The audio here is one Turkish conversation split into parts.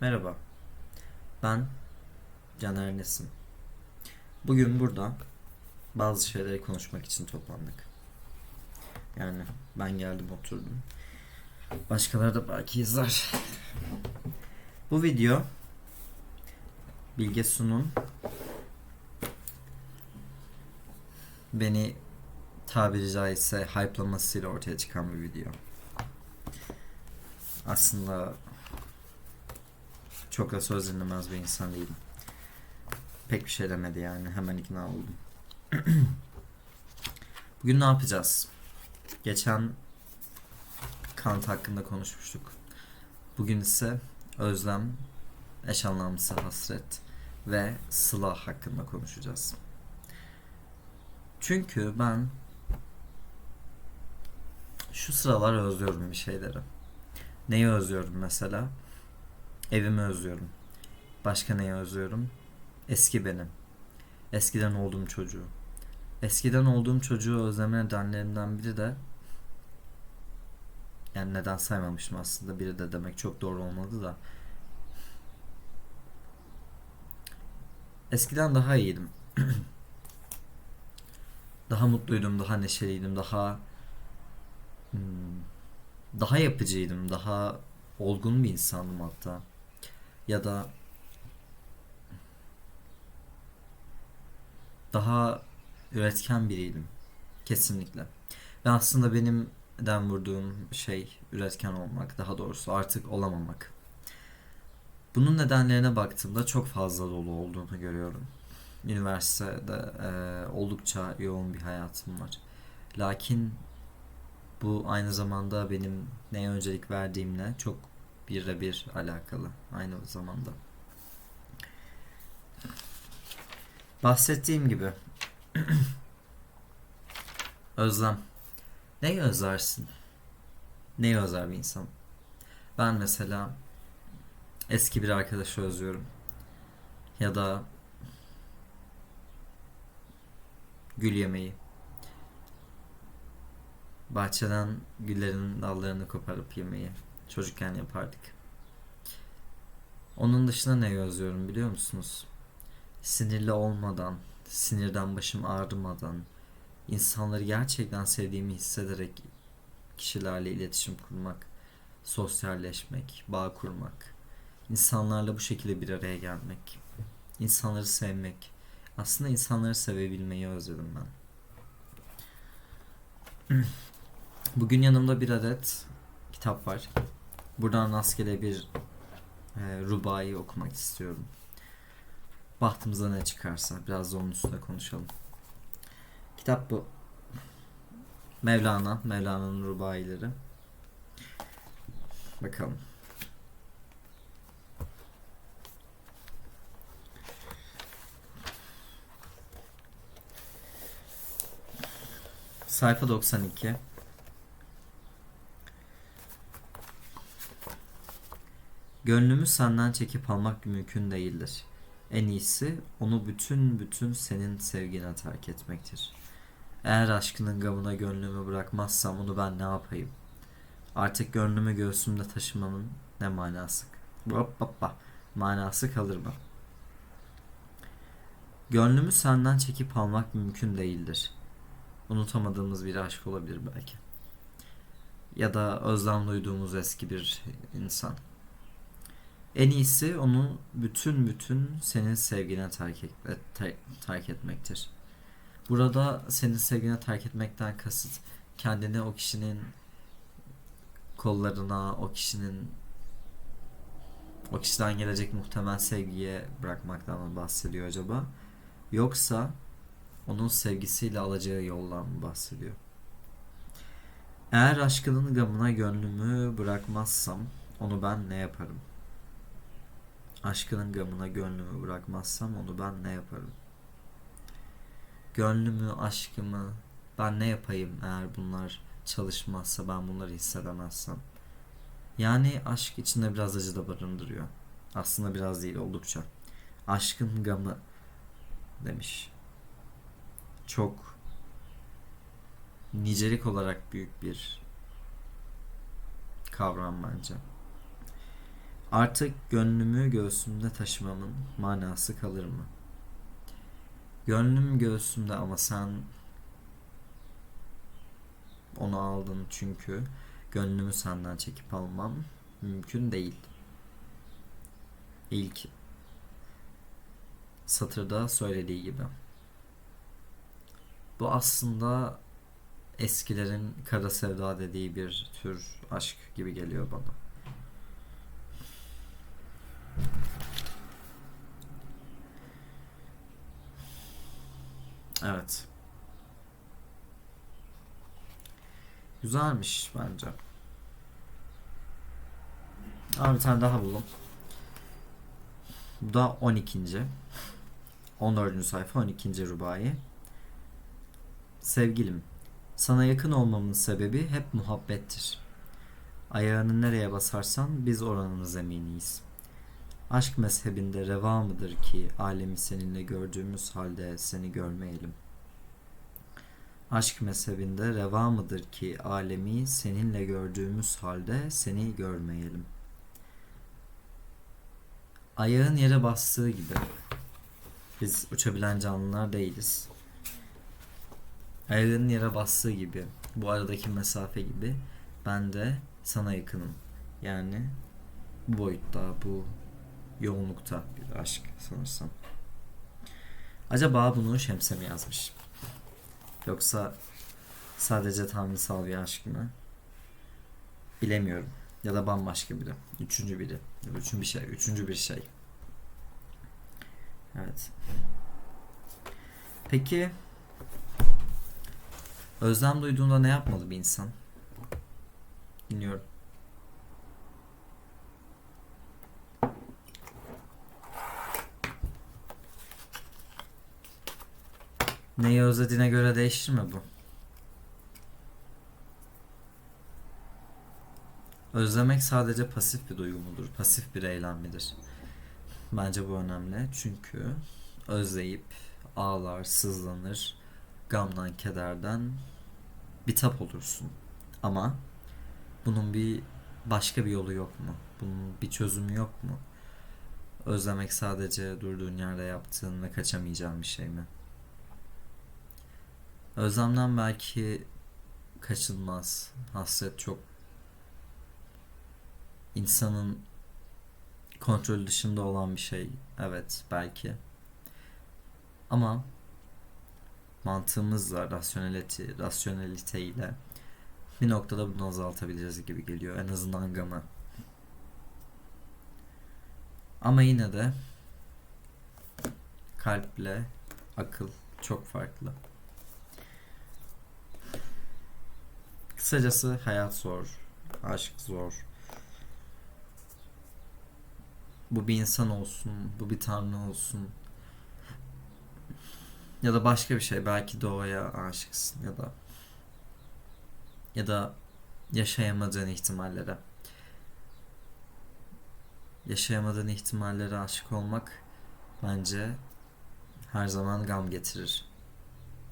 Merhaba, ben Caner Nesim. Bugün burada bazı şeyleri konuşmak için toplandık. Yani ben geldim oturdum. Başkaları da belki izler. Bu video Bilge Su'nun beni tabiri caizse hype'lamasıyla ortaya çıkan bir video. Aslında çok da söz dinlemez bir insan değilim. Pek bir şey demedi yani. Hemen ikna oldum. Bugün ne yapacağız? Geçen Kant hakkında konuşmuştuk. Bugün ise özlem, eş anlamlısı hasret ve sıla hakkında konuşacağız. Çünkü ben şu sıralar özlüyorum bir şeyleri. Neyi özlüyorum mesela? Evimi özlüyorum. Başka neyi özlüyorum? Eski benim. Eskiden olduğum çocuğu. Eskiden olduğum çocuğu özleme nedenlerinden biri de yani neden saymamıştım aslında biri de demek çok doğru olmadı da eskiden daha iyiydim. daha mutluydum, daha neşeliydim, daha hmm, daha yapıcıydım, daha olgun bir insandım hatta. Ya da daha üretken biriydim. Kesinlikle. Ve aslında benim den vurduğum şey üretken olmak, daha doğrusu artık olamamak. Bunun nedenlerine baktığımda çok fazla dolu olduğunu görüyorum. Üniversitede e, oldukça yoğun bir hayatım var. Lakin bu aynı zamanda benim neye öncelik verdiğimle çok birebir alakalı aynı zamanda. Bahsettiğim gibi özlem. Neyi özlersin? Neyi özler bir insan? Ben mesela eski bir arkadaşı özlüyorum. Ya da gül yemeği. Bahçeden güllerin dallarını koparıp yemeyi çocukken yapardık. Onun dışında ne özlüyorum biliyor musunuz? Sinirli olmadan, sinirden başım ağrımadan, insanları gerçekten sevdiğimi hissederek kişilerle iletişim kurmak, sosyalleşmek, bağ kurmak, insanlarla bu şekilde bir araya gelmek, insanları sevmek, aslında insanları sevebilmeyi özledim ben. Bugün yanımda bir adet kitap var. Buradan rastgele bir e, rubayı okumak istiyorum. Bahtımıza ne çıkarsa biraz da onun üstüne konuşalım. Kitap bu. Mevlana, Mevlana'nın rubayileri. Bakalım. Sayfa 92. Gönlümü senden çekip almak mümkün değildir. En iyisi onu bütün bütün senin sevgine terk etmektir. Eğer aşkının gamına gönlümü bırakmazsam onu ben ne yapayım? Artık gönlümü göğsümde taşımamın ne manası? Hop hop hop. Manası kalır mı? Gönlümü senden çekip almak mümkün değildir. Unutamadığımız bir aşk olabilir belki. Ya da özlem duyduğumuz eski bir insan. En iyisi onu bütün bütün senin sevgine terk, et, ter- terk etmektir. Burada senin sevgine terk etmekten kasıt kendini o kişinin kollarına, o kişinin o kişiden gelecek muhtemel sevgiye bırakmaktan mı bahsediyor acaba? Yoksa onun sevgisiyle alacağı yoldan mı bahsediyor? Eğer aşkının gamına gönlümü bırakmazsam onu ben ne yaparım? Aşkının gamına gönlümü bırakmazsam onu ben ne yaparım? Gönlümü, aşkımı ben ne yapayım eğer bunlar çalışmazsa, ben bunları hissedemezsem? Yani aşk içinde biraz acı da barındırıyor. Aslında biraz değil oldukça. Aşkın gamı demiş. Çok nicelik olarak büyük bir kavram bence. Artık gönlümü göğsümde taşımamın manası kalır mı? Gönlüm göğsümde ama sen onu aldın çünkü gönlümü senden çekip almam mümkün değil. İlk satırda söylediği gibi. Bu aslında eskilerin kara sevda dediği bir tür aşk gibi geliyor bana. Evet. Güzelmiş bence. Abi bir tane daha buldum. Bu da 12. 14. sayfa 12. rubayı. Sevgilim, sana yakın olmamın sebebi hep muhabbettir. Ayağını nereye basarsan biz oranın zeminiyiz. Aşk mezhebinde reva mıdır ki alemi seninle gördüğümüz halde seni görmeyelim? Aşk mezhebinde reva mıdır ki alemi seninle gördüğümüz halde seni görmeyelim? Ayağın yere bastığı gibi biz uçabilen canlılar değiliz. Ayağının yere bastığı gibi bu aradaki mesafe gibi ben de sana yakınım. Yani bu boyutta, bu yoğunlukta bir aşk sanırsam. Acaba bunu Şems'e mi yazmış? Yoksa sadece tanrısal bir aşk mı? Bilemiyorum. Ya da bambaşka biri. Üçüncü biri. Üçüncü bir şey. Üçüncü bir şey. Evet. Peki özlem duyduğunda ne yapmalı bir insan? Dinliyorum. Neyi özlediğine göre değişir mi bu? Özlemek sadece pasif bir duygu mudur? Pasif bir eylem midir? Bence bu önemli. Çünkü özleyip ağlar, sızlanır, gamdan, kederden bitap olursun. Ama bunun bir başka bir yolu yok mu? Bunun bir çözümü yok mu? Özlemek sadece durduğun yerde yaptığın ve kaçamayacağın bir şey mi? Özlemden belki kaçınmaz. Hasret çok insanın kontrol dışında olan bir şey. Evet belki. Ama mantığımızla, rasyonelite, rasyoneliteyle bir noktada bunu azaltabiliriz gibi geliyor. En azından gamı. Ama yine de kalple akıl çok farklı. Kısacası hayat zor, aşk zor. Bu bir insan olsun, bu bir tanrı olsun. Ya da başka bir şey. Belki doğaya aşıksın ya da ya da yaşayamadığın ihtimallere. Yaşayamadığın ihtimallere aşık olmak bence her zaman gam getirir.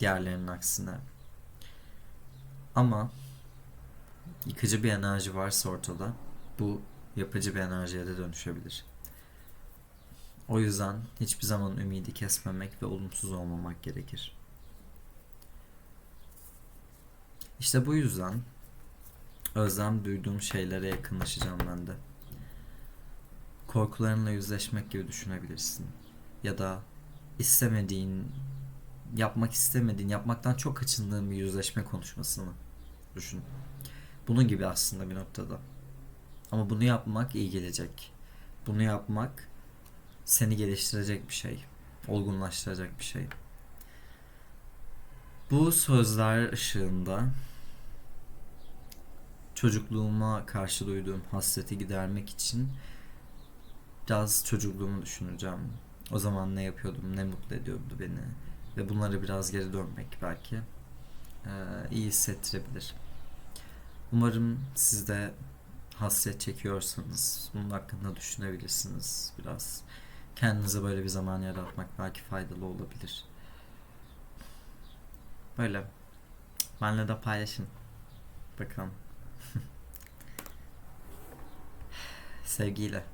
Diğerlerinin aksine. Ama yıkıcı bir enerji varsa ortada bu yapıcı bir enerjiye de dönüşebilir. O yüzden hiçbir zaman ümidi kesmemek ve olumsuz olmamak gerekir. İşte bu yüzden özlem duyduğum şeylere yakınlaşacağım ben de. Korkularınla yüzleşmek gibi düşünebilirsin. Ya da istemediğin, yapmak istemediğin, yapmaktan çok kaçındığın bir yüzleşme konuşmasını düşün. Bunun gibi aslında bir noktada. Ama bunu yapmak iyi gelecek. Bunu yapmak seni geliştirecek bir şey. Olgunlaştıracak bir şey. Bu sözler ışığında çocukluğuma karşı duyduğum hasreti gidermek için biraz çocukluğumu düşüneceğim. O zaman ne yapıyordum, ne mutlu ediyordu beni ve bunları biraz geri dönmek belki iyi hissettirebilir. Umarım siz de hasret çekiyorsanız bunun hakkında düşünebilirsiniz biraz. Kendinize böyle bir zaman yaratmak belki faydalı olabilir. Böyle. Benle de paylaşın. Bakalım. Sevgiyle.